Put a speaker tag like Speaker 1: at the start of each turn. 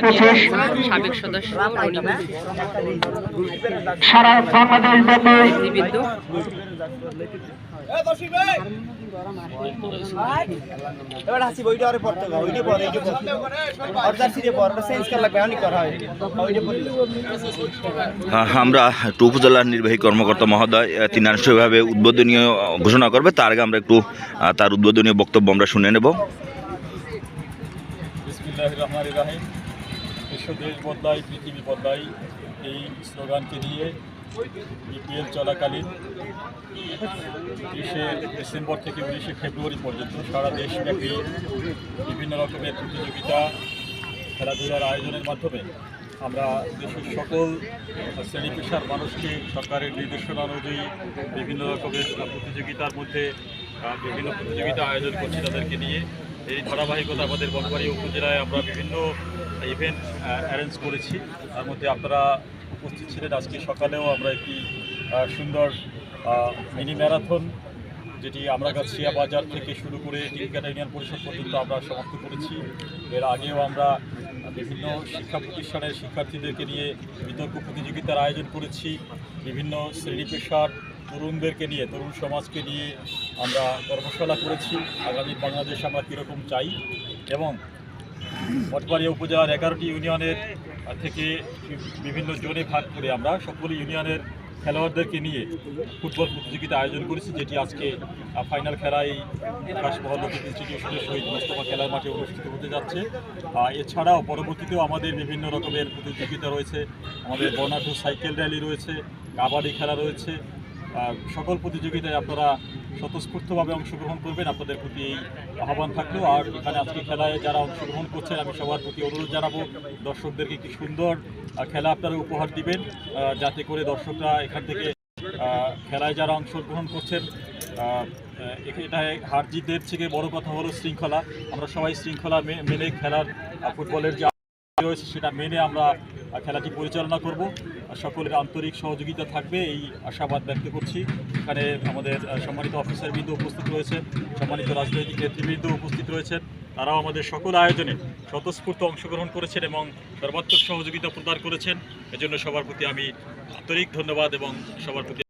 Speaker 1: আমরা একটু
Speaker 2: উপজেলার নির্বাহী কর্মকর্তা মহোদয় তিনি আনুষ্ঠানিকভাবে উদ্বোধনীয় ঘোষণা করবে তার আগে আমরা একটু তার উদ্বোধনীয় বক্তব্য আমরা শুনে নেব
Speaker 3: বিশ্ব দেশ বদলাই পৃথিবী বদলাই এই স্লোগানকে নিয়ে বিপিএল চলাকালীন তিরিশে ডিসেম্বর থেকে উনিশে ফেব্রুয়ারি পর্যন্ত সারা দেশব্যাপী বিভিন্ন রকমের প্রতিযোগিতা খেলাধুলার আয়োজনের মাধ্যমে আমরা দেশের সকল শ্রেণী পেশার মানুষকে সরকারের নির্দেশনা অনুযায়ী বিভিন্ন রকমের প্রতিযোগিতার মধ্যে বিভিন্ন প্রতিযোগিতা আয়োজন করছি তাদেরকে নিয়ে এই ধারাবাহিকতা আমাদের বনবাড়ি উপজেলায় আমরা বিভিন্ন ইভেন্ট অ্যারেঞ্জ করেছি তার মধ্যে আপনারা উপস্থিত ছিলেন আজকে সকালেও আমরা একটি সুন্দর মিনি ম্যারাথন যেটি আমরা গাছিয়া বাজার থেকে শুরু করে টিকাটা ইউনিয়ন পরিষদ পর্যন্ত আমরা সমাপ্ত করেছি এর আগেও আমরা বিভিন্ন শিক্ষা প্রতিষ্ঠানের শিক্ষার্থীদেরকে নিয়ে বিতর্ক প্রতিযোগিতার আয়োজন করেছি বিভিন্ন শ্রেণী পেশার তরুণদেরকে নিয়ে তরুণ সমাজকে নিয়ে আমরা কর্মশালা করেছি আগামী বাংলাদেশ আমরা কীরকম চাই এবং মঠবাড়িয়া উপজেলার এগারোটি ইউনিয়নের থেকে বিভিন্ন জোনে ভাগ করে আমরা সকল ইউনিয়নের খেলোয়াড়দেরকে নিয়ে ফুটবল প্রতিযোগিতা আয়োজন করেছি যেটি আজকে ফাইনাল খেলা এই আকাশমহল ইনস্টিটিউশনের শহীদ মোস্তফা খেলার মাঠে অনুষ্ঠিত হতে যাচ্ছে এছাড়াও পরবর্তীতেও আমাদের বিভিন্ন রকমের প্রতিযোগিতা রয়েছে আমাদের বর্ণাঢ্য সাইকেল র্যালি রয়েছে কাবাডি খেলা রয়েছে সকল প্রতিযোগিতায় আপনারা স্বতঃস্ফূর্তভাবে অংশগ্রহণ করবেন আপনাদের প্রতি আহ্বান থাকলো আর এখানে আজকে খেলায় যারা অংশগ্রহণ করছেন আমি সবার প্রতি অনুরোধ জানাবো দর্শকদেরকে কি সুন্দর খেলা আপনারা উপহার দিবেন যাতে করে দর্শকরা এখান থেকে খেলায় যারা অংশগ্রহণ করছেন এটা হার জিতের থেকে বড় কথা হলো শৃঙ্খলা আমরা সবাই শৃঙ্খলা মেনে খেলার ফুটবলের যে রয়েছে সেটা মেনে আমরা খেলাটি পরিচালনা করব সকলের আন্তরিক সহযোগিতা থাকবে এই আশাবাদ ব্যক্ত করছি এখানে আমাদের সম্মানিত অফিসারবৃন্দ উপস্থিত রয়েছেন সম্মানিত রাজনৈতিক নেতৃবৃন্দ উপস্থিত রয়েছেন তারাও আমাদের সকল আয়োজনে স্বতঃস্ফূর্ত অংশগ্রহণ করেছেন এবং সর্বাত্মক সহযোগিতা প্রদান করেছেন এজন্য সবার প্রতি আমি আন্তরিক ধন্যবাদ এবং সবার প্রতি